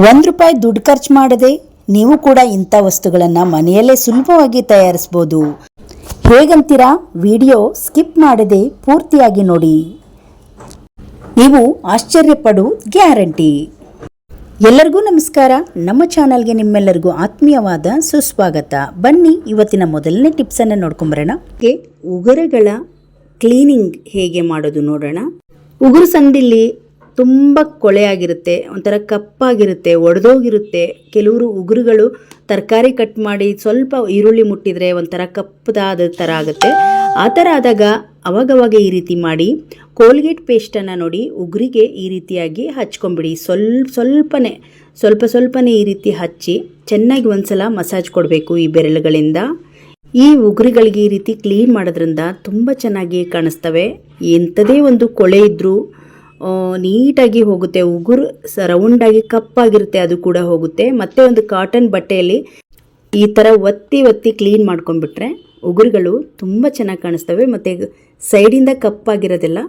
ಒಂದು ರೂಪಾಯಿ ದುಡ್ಡು ಖರ್ಚು ಮಾಡದೆ ನೀವು ಕೂಡ ಇಂಥ ವಸ್ತುಗಳನ್ನು ಮನೆಯಲ್ಲೇ ಸುಲಭವಾಗಿ ತಯಾರಿಸ್ಬೋದು. ಹೇಗಂತೀರಾ? ವಿಡಿಯೋ ಸ್ಕಿಪ್ ಮಾಡದೆ ಪೂರ್ತಿಯಾಗಿ ನೋಡಿ. ನೀವು ಆಶ್ಚರ್ಯಪಡು ಗ್ಯಾರಂಟಿ. ಎಲ್ಲರಿಗೂ ನಮಸ್ಕಾರ. ನಮ್ಮ ಚಾನಲ್ಗೆ ನಿಮ್ಮೆಲ್ಲರಿಗೂ ಆತ್ಮೀಯವಾದ ಸುಸ್ವಾಗತ. ಬನ್ನಿ, ಇವತ್ತಿನ ಮೊದಲನೇ ಟಿಪ್ಸನ್ನು ನೋಡ್ಕೊಂಬರೋಣ. ಉಗುರುಗಳ ಕ್ಲೀನಿಂಗ್ ಹೇಗೆ ಮಾಡೋದು ನೋಡೋಣ. ಉಗುರು ಸಂದಿಲ್ಲಿ ತುಂಬ ಕೊಳೆಯಾಗಿರುತ್ತೆ, ಒಂಥರ ಕಪ್ಪಾಗಿರುತ್ತೆ, ಒಡೆದೋಗಿರುತ್ತೆ. ಕೆಲವರು ಉಗುರುಗಳು ತರಕಾರಿ ಕಟ್ ಮಾಡಿ ಸ್ವಲ್ಪ ಈರುಳ್ಳಿ ಮುಟ್ಟಿದರೆ ಒಂಥರ ಕಪ್ಪದಾದ ಥರ ಆಗುತ್ತೆ. ಆ ಥರ ಆದಾಗ ಅವಾಗವಾಗ ಈ ರೀತಿ ಮಾಡಿ ಕೋಲ್ಗೇಟ್ ಪೇಸ್ಟನ್ನು ನೋಡಿ ಉಗುರಿಗೆ ಈ ರೀತಿಯಾಗಿ ಹಚ್ಕೊಂಬಿಡಿ ಸ್ವಲ್ಪ ಸ್ವಲ್ಪನೇ ಸ್ವಲ್ಪ ಸ್ವಲ್ಪನೇ ಈ ರೀತಿ ಹಚ್ಚಿ ಚೆನ್ನಾಗಿ ಒಂದ್ಸಲ ಮಸಾಜ್ ಕೊಡಬೇಕು ಈ ಬೆರಳುಗಳಿಂದ. ಈ ಉಗುರುಗಳಿಗೆ ಈ ರೀತಿ ಕ್ಲೀನ್ ಮಾಡೋದ್ರಿಂದ ತುಂಬ ಚೆನ್ನಾಗಿ ಕಾಣಿಸ್ತವೆ. ಎಂಥದೇ ಒಂದು ಕೊಳೆ ಇದ್ದರೂ ನೀಟಾಗಿ ಹೋಗುತ್ತೆ, ಉಗುರು ರೌಂಡಾಗಿ ಕಪ್ಪಾಗಿರುತ್ತೆ, ಅದು ಕೂಡ ಹೋಗುತ್ತೆ. ಮತ್ತೆ ಒಂದು ಕಾಟನ್ ಬಟ್ಟೆಯಲ್ಲಿ ಈ ಥರ ಒತ್ತಿ ಒತ್ತಿ ಕ್ಲೀನ್ ಮಾಡ್ಕೊಂಡ್ಬಿಟ್ರೆ ಉಗುರುಗಳು ತುಂಬ ಚೆನ್ನಾಗಿ ಕಾಣಿಸ್ತವೆ, ಮತ್ತು ಸೈಡಿಂದ ಕಪ್ಪಾಗಿರೋದೆಲ್ಲ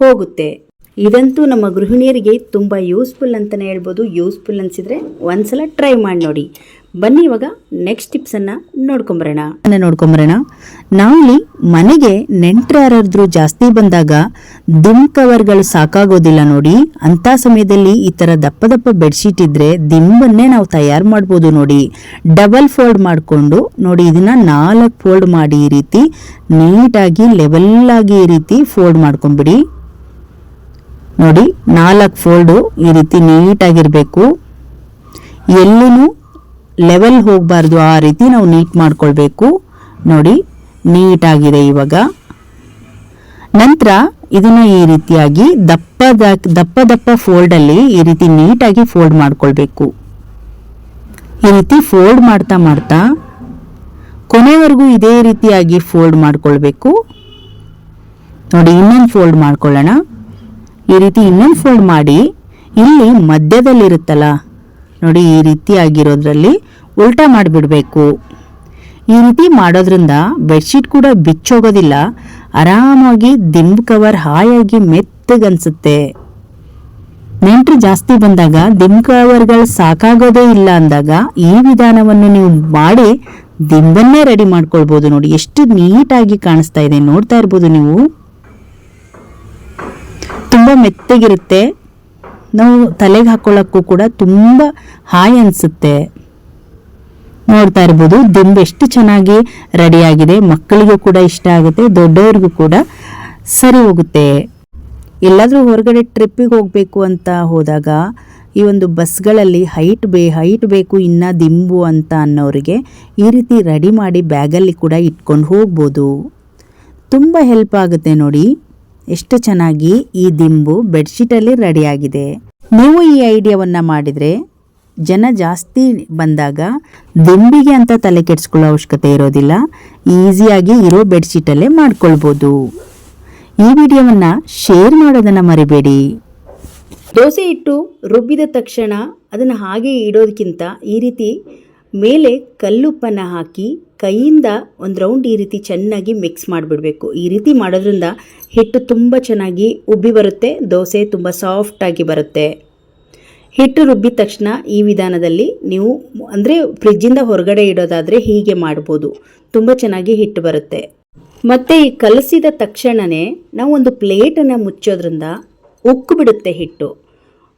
ಹೋಗುತ್ತೆ. ಇದಂತೂ ನಮ್ಮ ಗೃಹಿಣಿಯರಿಗೆ ತುಂಬ ಯೂಸ್ಫುಲ್ ಅಂತಲೇ ಹೇಳ್ಬೋದು. ಯೂಸ್ಫುಲ್ ಅನ್ಸಿದ್ರೆ ಒಂದು ಸಲ ಟ್ರೈ ಮಾಡಿ ನೋಡಿ. ಬನ್ನಿ ಇವಾಗ ನೆಕ್ಸ್ಟ್ ಟಿಪ್ಸನ್ನು ನೋಡ್ಕೊಂಬರೋಣ. ನೋಡ್ಕೊಂಬರೋಣ. ನಾವಿಲ್ಲಿ ಮನೆಗೆ ನೆಂಟರು ಯಾರಾದ್ರೂ ಜಾಸ್ತಿ ಬಂದಾಗ ದಿಮ್ ಕವರ್ಗಳು ಸಾಕಾಗೋದಿಲ್ಲ ನೋಡಿ. ಅಂತ ಸಮಯದಲ್ಲಿ ಈ ತರ ದಪ್ಪ ದಪ್ಪ ಬೆಡ್ಶೀಟ್ ಇದ್ರೆ ದಿಂಬನ್ನೇ ನಾವು ತಯಾರು ಮಾಡ್ಬೋದು ನೋಡಿ. ಡಬಲ್ ಫೋಲ್ಡ್ ಮಾಡಿಕೊಂಡು ನೋಡಿ ಇದನ್ನ ನಾಲ್ಕು ಫೋಲ್ಡ್ ಮಾಡಿ ಈ ರೀತಿ ನೀಟಾಗಿ ಲೆವೆಲ್ ಆಗಿ ಈ ರೀತಿ ಫೋಲ್ಡ್ ಮಾಡ್ಕೊಂಬಿಡಿ. ನೋಡಿ ನಾಲ್ಕು ಫೋಲ್ಡು ಈ ರೀತಿ ನೀಟಾಗಿರಬೇಕು. ಎಲ್ಲಿನೂ ಲೆವೆಲ್ ಹೋಗಬಾರ್ದು, ಆ ರೀತಿ ನಾವು ನೀಟ್ ಮಾಡ್ಕೊಳ್ಬೇಕು. ನೋಡಿ ನೀಟಾಗಿದೆ ಇವಾಗ. ನಂತರ ಇದನ್ನು ಈ ರೀತಿಯಾಗಿ ದಪ್ಪ ದಪ್ಪ ದಪ್ಪ ಫೋಲ್ಡಲ್ಲಿ ಈ ರೀತಿ ನೀಟಾಗಿ ಫೋಲ್ಡ್ ಮಾಡ್ಕೊಳ್ಬೇಕು. ಈ ರೀತಿ ಫೋಲ್ಡ್ ಮಾಡ್ತಾ ಮಾಡ್ತಾ ಕೊನೆವರೆಗೂ ಇದೇ ರೀತಿಯಾಗಿ ಫೋಲ್ಡ್ ಮಾಡ್ಕೊಳ್ಬೇಕು. ನೋಡಿ, ಇನ್ನೊಂದು ಫೋಲ್ಡ್ ಮಾಡ್ಕೊಳ್ಳೋಣ. ಈ ರೀತಿ ಇನ್ನೊಂದು ಫೋಲ್ಡ್ ಮಾಡಿ, ಇಲ್ಲಿ ಮಧ್ಯದಲ್ಲಿರುತ್ತಲ್ಲ ನೋಡಿ ಈ ರೀತಿ ಆಗಿರೋದ್ರಲ್ಲಿ ಉಲ್ಟಾ ಮಾಡಿಬಿಡ್ಬೇಕು. ಈ ರೀತಿ ಮಾಡೋದ್ರಿಂದ ಬೆಡ್ಶೀಟ್ ಕೂಡ ಬಿಚ್ಚೋಗೋದಿಲ್ಲ. ಆರಾಮಾಗಿ ದಿಂಬು ಕವರ್ ಹಾಯಾಗಿ ಮೆತ್ತಗನ್ಸುತ್ತೆ. ನೆಂಟರು ಜಾಸ್ತಿ ಬಂದಾಗ ದಿಂಬು ಕವರ್ಗಳು ಸಾಕಾಗೋದೇ ಇಲ್ಲ ಅಂದಾಗ ಈ ವಿಧಾನವನ್ನು ನೀವು ಮಾಡಿ ದಿಂಬನ್ನೇ ರೆಡಿ ಮಾಡ್ಕೊಳ್ಬೋದು ನೋಡಿ. ಎಷ್ಟು ನೀಟಾಗಿ ಕಾಣಿಸ್ತಾ ಇದೆ. ನೋಡ್ತಾ ಇರ್ಬೋದು ನೀವು. ತುಂಬ ಮೆತ್ತಗಿರುತ್ತೆ. ನಾವು ತಲೆಗೆ ಹಾಕೊಳ್ಳೋಕ್ಕೂ ಕೂಡ ತುಂಬ ಹಾಯ್ ಅನಿಸುತ್ತೆ. ನೋಡ್ತಾ ಇರ್ಬೋದು, ದಿಂಬು ಎಷ್ಟು ಚೆನ್ನಾಗಿ ರೆಡಿಯಾಗಿದೆ ಮಕ್ಕಳಿಗೂ ಕೂಡ ಇಷ್ಟ ಆಗುತ್ತೆ, ದೊಡ್ಡವ್ರಿಗೂ ಕೂಡ ಸರಿ ಹೋಗುತ್ತೆ. ಎಲ್ಲಾದರೂ ಹೊರಗಡೆ ಟ್ರಿಪ್ಪಿಗೆ ಹೋಗಬೇಕು ಅಂತ ಹೋದಾಗ, ಈ ಒಂದು ಬಸ್ಗಳಲ್ಲಿ ಹೈಟ್ ಬೇ ಹೈಟ್ ಬೇಕು, ಇನ್ನು ದಿಂಬು ಅಂತ ಅನ್ನೋರಿಗೆ ಈ ರೀತಿ ರೆಡಿ ಮಾಡಿ ಬ್ಯಾಗಲ್ಲಿ ಕೂಡ ಇಟ್ಕೊಂಡು ಹೋಗ್ಬೋದು. ತುಂಬ ಹೆಲ್ಪ್ ಆಗುತ್ತೆ ನೋಡಿ, ಎಷ್ಟು ಚೆನ್ನಾಗಿ ಈ ದಿಂಬು ಬೆಡ್ಶೀಟಲ್ಲಿ ರೆಡಿಯಾಗಿದೆ ನೀವು ಈ ಐಡಿಯಾವನ್ನು ಮಾಡಿದರೆ ಜನ ಜಾಸ್ತಿ ಬಂದಾಗ ದಿಂಬಿಗೆ ಅಂತ ತಲೆ ಕೆಡಿಸ್ಕೊಳ್ಳೋ ಅವಶ್ಯಕತೆ ಇರೋದಿಲ್ಲ. ಈಸಿಯಾಗಿ ಇರೋ ಬೆಡ್ಶೀಟಲ್ಲೇ ಮಾಡ್ಕೊಳ್ಬೋದು. ಈ ವಿಡಿಯೋವನ್ನು ಶೇರ್ ಮಾಡೋದನ್ನು ಮರಿಬೇಡಿ. ದೋಸೆ ಇಟ್ಟು ರುಬ್ಬಿದ ತಕ್ಷಣ ಅದನ್ನು ಹಾಗೆ ಇಡೋದಕ್ಕಿಂತ ಈ ರೀತಿ ಮೇಲೆ ಕಲ್ಲುಪ್ಪನ್ನು ಹಾಕಿ ಕೈಯಿಂದ ಒಂದು ರೌಂಡ್ ಈ ರೀತಿ ಚೆನ್ನಾಗಿ ಮಿಕ್ಸ್ ಮಾಡಿಬಿಡಬೇಕು. ಈ ರೀತಿ ಮಾಡೋದ್ರಿಂದ ಹಿಟ್ಟು ತುಂಬ ಚೆನ್ನಾಗಿ ಉಬ್ಬಿ ಬರುತ್ತೆ, ದೋಸೆ ತುಂಬ ಸಾಫ್ಟಾಗಿ ಬರುತ್ತೆ. ಹಿಟ್ಟು ರುಬ್ಬಿದ ತಕ್ಷಣ ಈ ವಿಧಾನದಲ್ಲಿ ನೀವು ಅಂದರೆ ಫ್ರಿಜ್ಜಿಂದ ಹೊರಗಡೆ ಇಡೋದಾದರೆ ಹೀಗೆ ಮಾಡ್ಬೋದು. ತುಂಬ ಚೆನ್ನಾಗಿ ಹಿಟ್ಟು ಬರುತ್ತೆ. ಮತ್ತು ಈ ಕಲಸಿದ ತಕ್ಷಣವೇ ನಾವು ಒಂದು ಪ್ಲೇಟನ್ನು ಮುಚ್ಚೋದ್ರಿಂದ ಉಕ್ಕು ಬಿಡುತ್ತೆ ಹಿಟ್ಟು.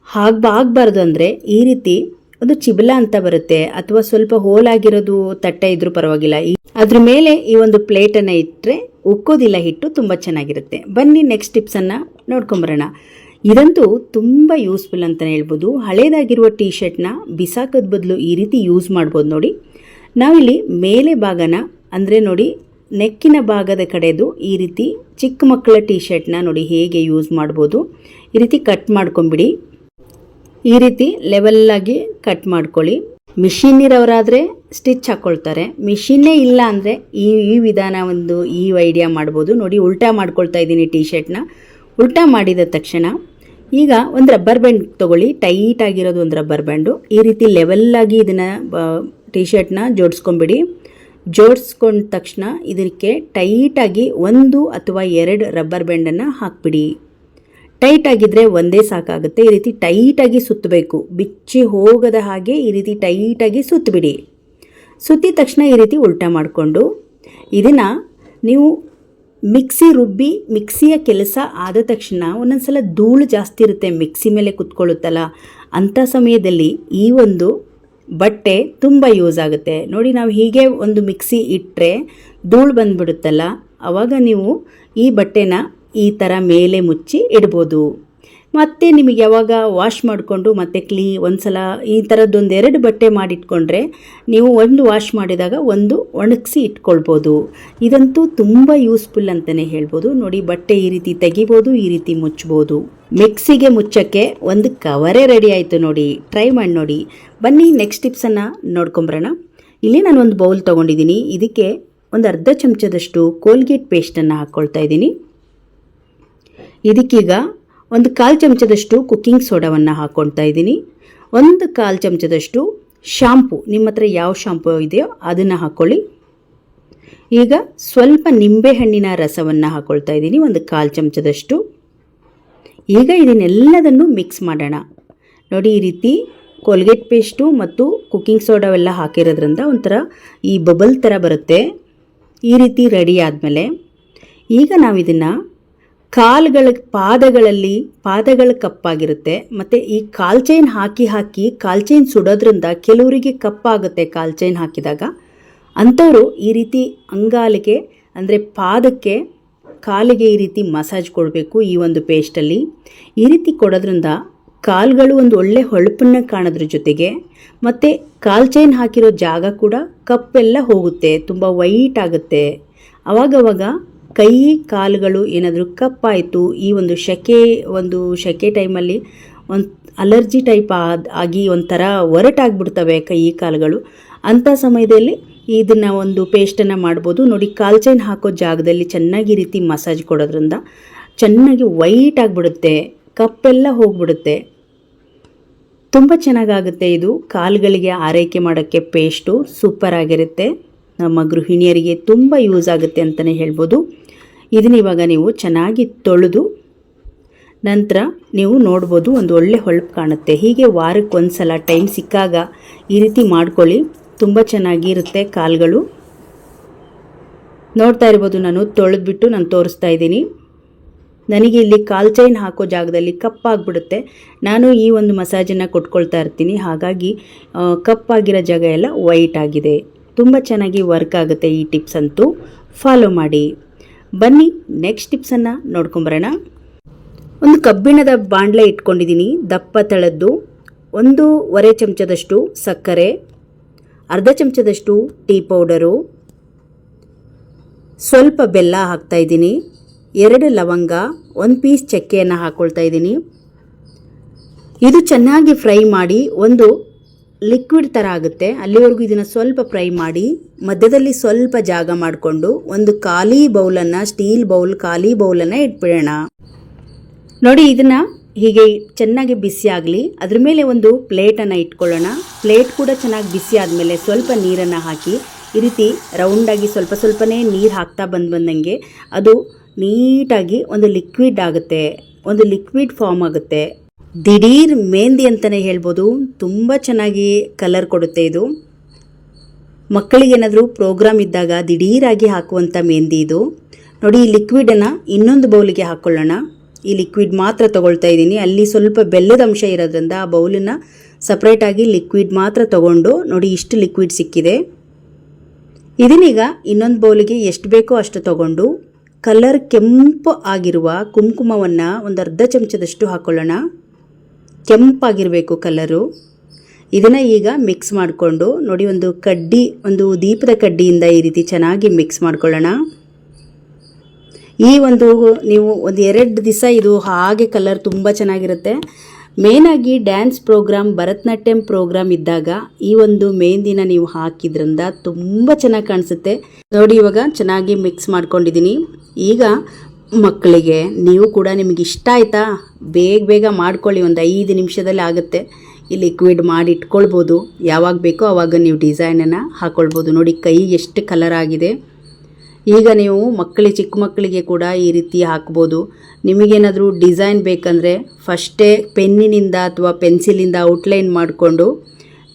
ಹಾಗೆ ಆಗಬಾರ್ದು ಅಂದರೆ ಈ ರೀತಿ ಒಂದು ಚಿಬಲ ಅಂತ ಬರುತ್ತೆ. ಅಥವಾ ಸ್ವಲ್ಪ ಹೋಲಾಗಿರೋದು ತಟ್ಟೆ ಇದ್ರೂ ಪರವಾಗಿಲ್ಲ. ಅದ್ರ ಮೇಲೆ ಈ ಒಂದು ಪ್ಲೇಟನ್ನು ಇಟ್ಟರೆ ಉಕ್ಕೋದಿಲ್ಲ ಹಿಟ್ಟು ತುಂಬ ಚೆನ್ನಾಗಿರುತ್ತೆ. ಬನ್ನಿ ನೆಕ್ಸ್ಟ್ ಟಿಪ್ಸನ್ನು ನೋಡ್ಕೊಂಬರೋಣ. ಇದಂತೂ ತುಂಬ ಯೂಸ್ಫುಲ್ ಅಂತಲೇ ಹೇಳ್ಬೋದು. ಹಳೇದಾಗಿರುವ ಟೀ ಶರ್ಟ್ನ ಬಿಸಾಕೋದ ಬದಲು ಈ ರೀತಿ ಯೂಸ್ ಮಾಡ್ಬೋದು ನೋಡಿ. ನಾವಿಲ್ಲಿ ಮೇಲೆ ಭಾಗನ ಅಂದರೆ ನೋಡಿ ನೆಕ್ಕಿನ ಭಾಗದ ಕಡೆದು ಈ ರೀತಿ ಚಿಕ್ಕ ಮಕ್ಕಳ ಟೀ ಶರ್ಟ್ನ ನೋಡಿ ಹೇಗೆ ಯೂಸ್ ಮಾಡ್ಬೋದು. ಈ ರೀತಿ ಕಟ್ ಮಾಡ್ಕೊಂಬಿಡಿ. ಈ ರೀತಿ ಲೆವೆಲ್ಲಾಗಿ ಕಟ್ ಮಾಡ್ಕೊಳ್ಳಿ. ಮಿಷಿನ್ ಇರೋರಾದರೆ ಸ್ಟಿಚ್ ಹಾಕ್ಕೊಳ್ತಾರೆ ಮಿಷಿನ್ನೇ ಇಲ್ಲ ಅಂದರೆ ಈ ಈ ವಿಧಾನ ಒಂದು, ಈ ಐಡಿಯಾ ಮಾಡ್ಬೋದು. ನೋಡಿ, ಉಲ್ಟಾ ಮಾಡ್ಕೊಳ್ತಾ ಇದ್ದೀನಿ ಟೀ ಶರ್ಟ್ನ ಉಲ್ಟಾ ಮಾಡಿದ ತಕ್ಷಣ ಈಗ ಒಂದು ರಬ್ಬರ್ ಬ್ಯಾಂಡ್ ತೊಗೊಳ್ಳಿ. ಟೈಟ್ ಆಗಿರೋದು ಒಂದು ರಬ್ಬರ್ ಬ್ಯಾಂಡು ಈ ರೀತಿ ಲೆವೆಲ್ಲಾಗಿ ಇದನ್ನು ಟೀ ಶರ್ಟ್ನ ಜೋಡಿಸ್ಕೊಂಬಿಡಿ. ಜೋಡಿಸ್ಕೊಂಡ ತಕ್ಷಣ ಇದಕ್ಕೆ ಟೈಟಾಗಿ ಒಂದು ಅಥವಾ ಎರಡು ರಬ್ಬರ್ ಬ್ಯಾಂಡನ್ನು ಹಾಕ್ಬಿಡಿ. ಟೈಟ್ ಆಗಿದ್ರೆ ಒಂದೇ ಸಾಕಾಗುತ್ತೆ. ಈ ರೀತಿ ಟೈಟಾಗಿ ಸುತ್ತಬೇಕು. ಬಿಚ್ಚಿ ಹೋಗದ ಹಾಗೆ ಈ ರೀತಿ ಟೈಟಾಗಿ ಸುತ್ತಬಿಡಿ. ಸುತ್ತಿದ ತಕ್ಷಣ ಈ ರೀತಿ ಉಲ್ಟಾ ಮಾಡಿಕೊಂಡು ಇದನ್ನು ನೀವು ಮಿಕ್ಸಿ ರುಬ್ಬಿ ಮಿಕ್ಸಿಯ ಕೆಲಸ ಆದ ತಕ್ಷಣ ಒಂದೊಂದ್ಸಲ ಧೂಳು ಜಾಸ್ತಿ ಇರುತ್ತೆ. ಮಿಕ್ಸಿ ಮೇಲೆ ಕುತ್ಕೊಳ್ಳುತ್ತಲ್ಲ. ಅಂಥ ಸಮಯದಲ್ಲಿ ಈ ಒಂದು ಬಟ್ಟೆ ತುಂಬ ಯೂಸ್ ಆಗುತ್ತೆ. ನೋಡಿ ನಾವು ಹೀಗೆ ಒಂದು ಮಿಕ್ಸಿ ಇಟ್ಟರೆ ಧೂಳು ಬಂದ್ಬಿಡುತ್ತಲ್ಲ. ಆವಾಗ ನೀವು ಈ ಬಟ್ಟೆನ ಈ ಥರ ಮೇಲೆ ಮುಚ್ಚಿ ಇಡ್ಬೋದು. ಮತ್ತು ನಿಮಗೆ ಯಾವಾಗ ವಾಶ್ ಮಾಡಿಕೊಂಡು ಮತ್ತೆ ಕ್ಲೀ ಒಂದು ಸಲ ಈ ಥರದ್ದೊಂದು ಎರಡು ಬಟ್ಟೆ ಮಾಡಿಟ್ಕೊಂಡ್ರೆ ನೀವು ಒಂದು ವಾಶ್ ಮಾಡಿದಾಗ ಒಂದು ಒಣಗಿಸಿ ಇಟ್ಕೊಳ್ಬೋದು. ಇದಂತೂ ತುಂಬ ಯೂಸ್ಫುಲ್ ಅಂತಲೇ ಹೇಳ್ಬೋದು. ನೋಡಿ ಬಟ್ಟೆ ಈ ರೀತಿ ತೆಗಿಬೋದು, ಈ ರೀತಿ ಮುಚ್ಬೋದು ಮಿಕ್ಸಿಗೆ ಮುಚ್ಚಕ್ಕೆ ಒಂದು ಕವರೇ ರೆಡಿ ಆಯಿತು ನೋಡಿ. ಟ್ರೈ ಮಾಡಿ ನೋಡಿ. ಬನ್ನಿ ನೆಕ್ಸ್ಟ್ ಟಿಪ್ಸನ್ನು ನೋಡ್ಕೊಂಬರೋಣ. ಇಲ್ಲಿ ನಾನು ಒಂದು ಬೌಲ್ ತೊಗೊಂಡಿದ್ದೀನಿ. ಇದಕ್ಕೆ ಒಂದು ಅರ್ಧ ಚಮಚದಷ್ಟು ಕೋಲ್ಗೇಟ್ ಪೇಸ್ಟನ್ನು ಹಾಕ್ಕೊಳ್ತಾ ಇದ್ದೀನಿ. ಇದಕ್ಕೀಗ ಒಂದು ಕಾಲು ಚಮಚದಷ್ಟು ಕುಕ್ಕಿಂಗ್ ಸೋಡಾವನ್ನು ಹಾಕ್ಕೊಳ್ತಾ ಇದ್ದೀನಿ. ಒಂದು ಕಾಲು ಚಮಚದಷ್ಟು ಶಾಂಪು, ನಿಮ್ಮ ಹತ್ರ ಯಾವ ಶಾಂಪು ಇದೆಯೋ ಅದನ್ನು ಹಾಕ್ಕೊಳ್ಳಿ ಈಗ ಸ್ವಲ್ಪ ನಿಂಬೆಹಣ್ಣಿನ ರಸವನ್ನು ಹಾಕ್ಕೊಳ್ತಾ ಇದ್ದೀನಿ, ಒಂದು ಕಾಲು ಚಮಚದಷ್ಟು. ಈಗ ಇದನ್ನೆಲ್ಲದನ್ನು ಮಿಕ್ಸ್ ಮಾಡೋಣ. ನೋಡಿ, ಈ ರೀತಿ ಕೋಲ್ಗೇಟ್ ಪೇಸ್ಟು ಮತ್ತು ಕುಕ್ಕಿಂಗ್ ಸೋಡಾವೆಲ್ಲ ಹಾಕಿರೋದ್ರಿಂದ ಒಂಥರ ಈ ಬಬಲ್ ಥರ ಬರುತ್ತೆ. ಈ ರೀತಿ ರೆಡಿ ಆದಮೇಲೆ ಈಗ ನಾವು ಇದನ್ನು ಕಾಲುಗಳ ಪಾದಗಳಲ್ಲಿ, ಪಾದಗಳ ಕಪ್ಪಾಗಿರುತ್ತೆ. ಮತ್ತು ಈ ಕಾಲ್ ಚೈನ್ ಹಾಕಿ ಹಾಕಿ, ಕಾಲ್ ಚೈನ್ ಸುಡೋದ್ರಿಂದ ಕೆಲವರಿಗೆ ಕಪ್ಪಾಗುತ್ತೆ ಕಾಲ್ ಚೈನ್ ಹಾಕಿದಾಗ. ಅಂಥವರು ಈ ರೀತಿ ಅಂಗಾಲಿಗೆ, ಅಂದರೆ ಪಾದಕ್ಕೆ ಕಾಲಿಗೆ ಈ ರೀತಿ ಮಸಾಜ್ ಕೊಡಬೇಕು ಈ ಒಂದು ಪೇಸ್ಟಲ್ಲಿ. ಈ ರೀತಿ ಕೊಡೋದ್ರಿಂದ ಕಾಲುಗಳು ಒಂದು ಒಳ್ಳೆ ಹೊಳಪನ್ನು ಕಾಣೋದ್ರ ಜೊತೆಗೆ, ಮತ್ತು ಕಾಲ್ ಚೈನ್ ಹಾಕಿರೋ ಜಾಗ ಕೂಡ ಕಪ್ಪೆಲ್ಲ ಹೋಗುತ್ತೆ, ತುಂಬ ವೈಟ್ ಆಗುತ್ತೆ. ಅವಾಗವಾಗ ಕೈ, ಕಾಲುಗಳು ಏನಾದರೂ ಕಪ್ಪಾಯಿತು, ಈ ಒಂದು ಸೆಕೆ ಒಂದು ಸೆಕೆ ಟೈಮಲ್ಲಿ ಒಂದು ಅಲರ್ಜಿ ಟೈಪ್ ಆದ, ಆಗಿ ಒಂಥರ ಒರಟಾಗ್ಬಿಡ್ತವೆ ಕೈ, ಕಾಲುಗಳು. ಅಂಥ ಸಮಯದಲ್ಲಿ ಇದನ್ನು ಒಂದು ಪೇಸ್ಟನ್ನು ಮಾಡ್ಬೋದು. ನೋಡಿ, ಕಾಲ್ ಚೈನ್ ಹಾಕೋ ಜಾಗದಲ್ಲಿ ಚೆನ್ನಾಗಿ ರೀತಿ ಮಸಾಜ್ ಕೊಡೋದ್ರಿಂದ ಚೆನ್ನಾಗಿ ವೈಟ್ ಆಗಿಬಿಡುತ್ತೆ, ಕಪ್ಪೆಲ್ಲ ಹೋಗ್ಬಿಡುತ್ತೆ. ತುಂಬ ಚೆನ್ನಾಗಾಗುತ್ತೆ ಇದು. ಕಾಲುಗಳಿಗೆ ಆರೈಕೆ ಮಾಡೋಕ್ಕೆ ಪೇಸ್ಟು ಸೂಪರ್ ಆಗಿರುತ್ತೆ ನಮ್ಮ ಗೃಹಿಣಿಯರಿಗೆ ತುಂಬ ಯೂಸ್ ಆಗುತ್ತೆ ಅಂತಲೇ ಹೇಳ್ಬೋದು. ಇದನ್ನ ಇವಾಗ ನೀವು ಚೆನ್ನಾಗಿ ತೊಳೆದು ನಂತರ ನೀವು ನೋಡ್ಬೋದು ಒಂದು ಒಳ್ಳೆ ಹೊಳಪು ಕಾಣುತ್ತೆ. ಹೀಗೆ ವಾರಕ್ಕೆ ಒಂದು ಸಲ ಟೈಮ್ ಸಿಕ್ಕಾಗ ಈ ರೀತಿ ಮಾಡ್ಕೊಳ್ಳಿ. ತುಂಬ ಚೆನ್ನಾಗಿರುತ್ತೆ ಕಾಲುಗಳು. ನೋಡ್ತಾ ಇರ್ಬೋದು, ನಾನು ತೊಳೆದ್ಬಿಟ್ಟು ನಾನು ತೋರಿಸ್ತಾ ಇದ್ದೀನಿ. ನನಗೆ ಇಲ್ಲಿ ಕಾಲ್ ಚೈನ್ ಹಾಕೋ ಜಾಗದಲ್ಲಿ ಕಪ್ಪಾಗ್ಬಿಡುತ್ತೆ ನಾನು ಈ ಒಂದು ಮಸಾಜನ್ನು ಕೊಟ್ಕೊಳ್ತಾ ಇರ್ತೀನಿ. ಹಾಗಾಗಿ ಕಪ್ಪಾಗಿರೋ ಜಾಗ ಎಲ್ಲ ವೈಟ್ ಆಗಿದೆ. ತುಂಬ ಚೆನ್ನಾಗಿ ವರ್ಕ್ ಆಗುತ್ತೆ ಈ ಟಿಪ್ಸ್ ಅಂತೂ. ಫಾಲೋ ಮಾಡಿ. ಬನ್ನಿ ನೆಕ್ಸ್ಟ್ ಟಿಪ್ಸನ್ನು ನೋಡ್ಕೊಂಬರೋಣ. ಒಂದು ಕಬ್ಬಿಣದ ಬಾಣಲೆ ಇಟ್ಕೊಂಡಿದ್ದೀನಿ ದಪ್ಪ ತಳದ್ದು. ಒಂದೂವರೆ ಚಮಚದಷ್ಟು ಸಕ್ಕರೆ, ಅರ್ಧ ಚಮಚದಷ್ಟು ಟೀ ಪೌಡರು. ಸ್ವಲ್ಪ ಬೆಲ್ಲ ಹಾಕ್ತಾ ಇದ್ದೀನಿ. ಎರಡು ಲವಂಗ, ಒಂದು ಪೀಸ್ ಚಕ್ಕೆಯನ್ನು ಹಾಕ್ಕೊಳ್ತಾ ಇದ್ದೀನಿ. ಇದು ಚೆನ್ನಾಗಿ ಫ್ರೈ ಮಾಡಿ ಒಂದು ಲಿಕ್ವಿಡ್ ಥರ ಆಗುತ್ತೆ. ಅಲ್ಲಿವರೆಗೂ ಇದನ್ನು ಸ್ವಲ್ಪ ಫ್ರೈ ಮಾಡಿ, ಮಧ್ಯದಲ್ಲಿ ಸ್ವಲ್ಪ ಜಾಗ ಮಾಡಿಕೊಂಡು ಒಂದು ಖಾಲಿ ಬೌಲನ್ನು, ಸ್ಟೀಲ್ ಬೌಲ್, ಖಾಲಿ ಬೌಲನ್ನು ಇಟ್ಬಿಡೋಣ. ನೋಡಿ ಇದನ್ನ ಹೀಗೆ ಚೆನ್ನಾಗಿ ಬಿಸಿ ಆಗಲಿ, ಅದ್ರ ಮೇಲೆ ಒಂದು ಪ್ಲೇಟನ್ನು ಇಟ್ಕೊಳ್ಳೋಣ. ಪ್ಲೇಟ್ ಕೂಡ ಚೆನ್ನಾಗಿ ಬಿಸಿ ಆದಮೇಲೆ ಸ್ವಲ್ಪ ನೀರನ್ನು ಹಾಕಿ, ಈ ರೀತಿ ರೌಂಡಾಗಿ ಸ್ವಲ್ಪ ಸ್ವಲ್ಪನೇ ನೀರು ಹಾಕ್ತಾ ಬಂದು ಬಂದಂಗೆ ಅದು ನೀಟಾಗಿ ಒಂದು ಲಿಕ್ವಿಡ್ ಆಗುತ್ತೆ. ಒಂದು ಲಿಕ್ವಿಡ್ ಫಾರ್ಮ್ ಆಗುತ್ತೆ. ದಿಢೀರ್ ಮೆಹಂದಿ ಅಂತಲೇ ಹೇಳ್ಬೋದು. ತುಂಬ ಚೆನ್ನಾಗಿ ಕಲರ್ ಕೊಡುತ್ತೆ ಇದು. ಮಕ್ಕಳಿಗೇನಾದರೂ ಪ್ರೋಗ್ರಾಮ್ ಇದ್ದಾಗ ದಿಢೀರಾಗಿ ಹಾಕುವಂಥ ಮೆಹಂದಿ ಇದು. ನೋಡಿ, ಈ ಲಿಕ್ವಿಡನ್ನು ಇನ್ನೊಂದು ಬೌಲಿಗೆ ಹಾಕ್ಕೊಳ್ಳೋಣ ಈ ಲಿಕ್ವಿಡ್ ಮಾತ್ರ ತೊಗೊಳ್ತಾ ಇದ್ದೀನಿ. ಅಲ್ಲಿ ಸ್ವಲ್ಪ ಬೆಲ್ಲದ ಅಂಶ ಇರೋದ್ರಿಂದ ಆ ಬೌಲನ್ನು ಸಪ್ರೇಟಾಗಿ ಲಿಕ್ವಿಡ್ ಮಾತ್ರ ತಗೊಂಡು ನೋಡಿ ಇಷ್ಟು ಲಿಕ್ವಿಡ್ ಸಿಕ್ಕಿದೆ. ಇದನ್ನೀಗ ಇನ್ನೊಂದು ಬೌಲಿಗೆ ಎಷ್ಟು ಬೇಕೋ ಅಷ್ಟು ತಗೊಂಡು ಕಲರ್ ಕೆಂಪು ಆಗಿರುವ ಕುಂಕುಮವನ್ನು ಒಂದು ಅರ್ಧ ಚಮಚದಷ್ಟು ಹಾಕ್ಕೊಳ್ಳೋಣ ಕೆಂಪಾಗಿರಬೇಕು ಕಲರು. ಇದನ್ನು ಈಗ ಮಿಕ್ಸ್ ಮಾಡಿಕೊಂಡು ನೋಡಿ ಒಂದು ಕಡ್ಡಿ, ಒಂದು ದೀಪದ ಕಡ್ಡಿಯಿಂದ ಈ ರೀತಿ ಚೆನ್ನಾಗಿ ಮಿಕ್ಸ್ ಮಾಡ್ಕೊಳ್ಳೋಣ. ಈ ಒಂದು ನೀವು ಒಂದು ಎರಡು ದಿವಸ ಇದು ಹಾಗೆ ಕಲರ್ ತುಂಬ ಚೆನ್ನಾಗಿರುತ್ತೆ. ಮೇನಾಗಿ ಡ್ಯಾನ್ಸ್ ಪ್ರೋಗ್ರಾಮ್ ಭರತನಾಟ್ಯಂ ಪ್ರೋಗ್ರಾಮ್ ಇದ್ದಾಗ ಈ ಒಂದು ಮೆಹಂದಿನ ನೀವು ಹಾಕಿದ್ರಿಂದ ತುಂಬ ಚೆನ್ನಾಗಿ ಕಾಣಿಸುತ್ತೆ. ನೋಡಿ ಇವಾಗ ಚೆನ್ನಾಗಿ ಮಿಕ್ಸ್ ಮಾಡ್ಕೊಂಡಿದ್ದೀನಿ. ಈಗ ಮಕ್ಕಳಿಗೆ ನೀವು ಕೂಡ ನಿಮಗೆ ಇಷ್ಟ ಆಯ್ತಾ? ಬೇಗ ಬೇಗ ಮಾಡ್ಕೊಳ್ಳಿ, ಒಂದು ಐದು ನಿಮಿಷದಲ್ಲಿ ಆಗುತ್ತೆ. ಈ ಲಿಕ್ವಿಡ್ ಮಾಡಿ ಇಟ್ಕೊಳ್ಬೋದು. ಯಾವಾಗ ಬೇಕೋ ಆವಾಗ ನೀವು ಡಿಸೈನನ್ನು ಹಾಕ್ಕೊಳ್ಬೋದು ನೋಡಿ, ಕೈ ಎಷ್ಟು ಕಲರ್ ಆಗಿದೆ. ಈಗ ನೀವು ಮಕ್ಕಳಿಗೆ ಚಿಕ್ಕ ಮಕ್ಕಳಿಗೆ ಕೂಡ ಈ ರೀತಿ ಹಾಕ್ಬೋದು. ನಿಮಗೇನಾದರೂ ಡಿಸೈನ್ ಬೇಕಂದರೆ ಫಸ್ಟೇ ಪೆನ್ನಿನಿಂದ ಅಥವಾ ಪೆನ್ಸಿಲಿಂದ ಔಟ್ಲೈನ್ ಮಾಡಿಕೊಂಡು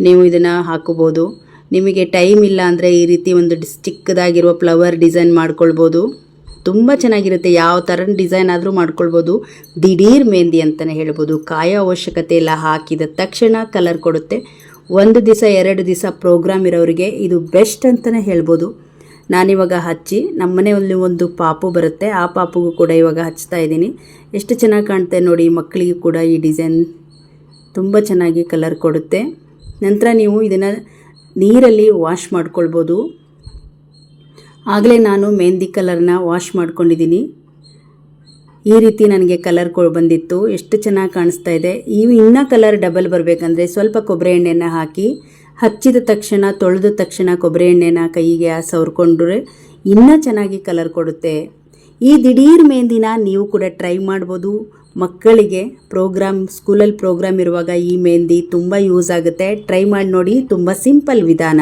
ನೀವು ಇದನ್ನು ಹಾಕೋಬೋದು. ನಿಮಗೆ ಟೈಮ್ ಇಲ್ಲ ಅಂದರೆ ಈ ರೀತಿ ಒಂದು ಚಿಕ್ಕದಾಗಿರುವ ಫ್ಲವರ್ ಡಿಸೈನ್ ಮಾಡ್ಕೊಳ್ಬೋದು. ತುಂಬ ಚೆನ್ನಾಗಿರುತ್ತೆ. ಯಾವ ಥರ ಡಿಸೈನ್ ಆದರೂ ಮಾಡ್ಕೊಳ್ಬೋದು. ದಿಢೀರ್ ಮೆಹಂದಿ ಅಂತಲೇ ಹೇಳ್ಬೋದು. ಕಾಯ ಅವಶ್ಯಕತೆ ಇಲ್ಲ. ಹಾಕಿದ ತಕ್ಷಣ ಕಲರ್ ಕೊಡುತ್ತೆ. ಒಂದು ದಿವಸ, ಎರಡು ದಿವಸ ಪ್ರೋಗ್ರಾಮ್ ಇರೋರಿಗೆ ಇದು ಬೆಸ್ಟ್ ಅಂತಲೇ ಹೇಳ್ಬೋದು. ನಾನಿವಾಗ ಹಚ್ಚಿ ನಮ್ಮ ಮನೆಯಲ್ಲಿ ಒಂದು ಪಾಪು ಬರುತ್ತೆ. ಆ ಪಾಪುಗೂ ಕೂಡ ಇವಾಗ ಹಚ್ತಾ ಇದ್ದೀನಿ. ಎಷ್ಟು ಚೆನ್ನಾಗಿ ಕಾಣುತ್ತೆ ನೋಡಿ ಮಕ್ಕಳಿಗೆ ಕೂಡ ಈ ಡಿಸೈನ್ ತುಂಬ ಚೆನ್ನಾಗಿ ಕಲರ್ ಕೊಡುತ್ತೆ. ನಂತರ ನೀವು ಇದನ್ನು ನೀರಲ್ಲಿ ವಾಶ್ ಮಾಡ್ಕೊಳ್ಬೋದು. ಆಗಲೇ ನಾನು ಮೆಹಂದಿ ಕಲರ್ನ ವಾಶ್ ಮಾಡ್ಕೊಂಡಿದ್ದೀನಿ. ಈ ರೀತಿ ನನಗೆ ಕಲರ್ ಕೊ ಬಂದಿತ್ತು. ಎಷ್ಟು ಚೆನ್ನಾಗಿ ಕಾಣಿಸ್ತಾ ಇದೆ. ಈ ಇನ್ನೂ ಕಲರ್ ಡಬಲ್ ಬರಬೇಕಂದ್ರೆ ಸ್ವಲ್ಪ ಕೊಬ್ಬರಿ ಎಣ್ಣೆನ ಹಾಕಿ, ಹಚ್ಚಿದ ತಕ್ಷಣ, ತೊಳೆದ ತಕ್ಷಣ ಕೊಬ್ಬರಿ ಎಣ್ಣೆನ ಕೈಗೆ ಸವರ್ಕೊಂಡ್ರೆ ಇನ್ನೂ ಚೆನ್ನಾಗಿ ಕಲರ್ ಕೊಡುತ್ತೆ. ಈ ದಿಢೀರ್ ಮೆಹಂದಿನ ನೀವು ಕೂಡ ಟ್ರೈ ಮಾಡ್ಬೋದು. ಮಕ್ಕಳಿಗೆ ಪ್ರೋಗ್ರಾಮ್, ಸ್ಕೂಲಲ್ಲಿ ಪ್ರೋಗ್ರಾಮ್ ಇರುವಾಗ ಈ ಮೆಹಂದಿ ತುಂಬ ಯೂಸ್ ಆಗುತ್ತೆ. ಟ್ರೈ ಮಾಡಿ ನೋಡಿ, ತುಂಬ ಸಿಂಪಲ್ ವಿಧಾನ.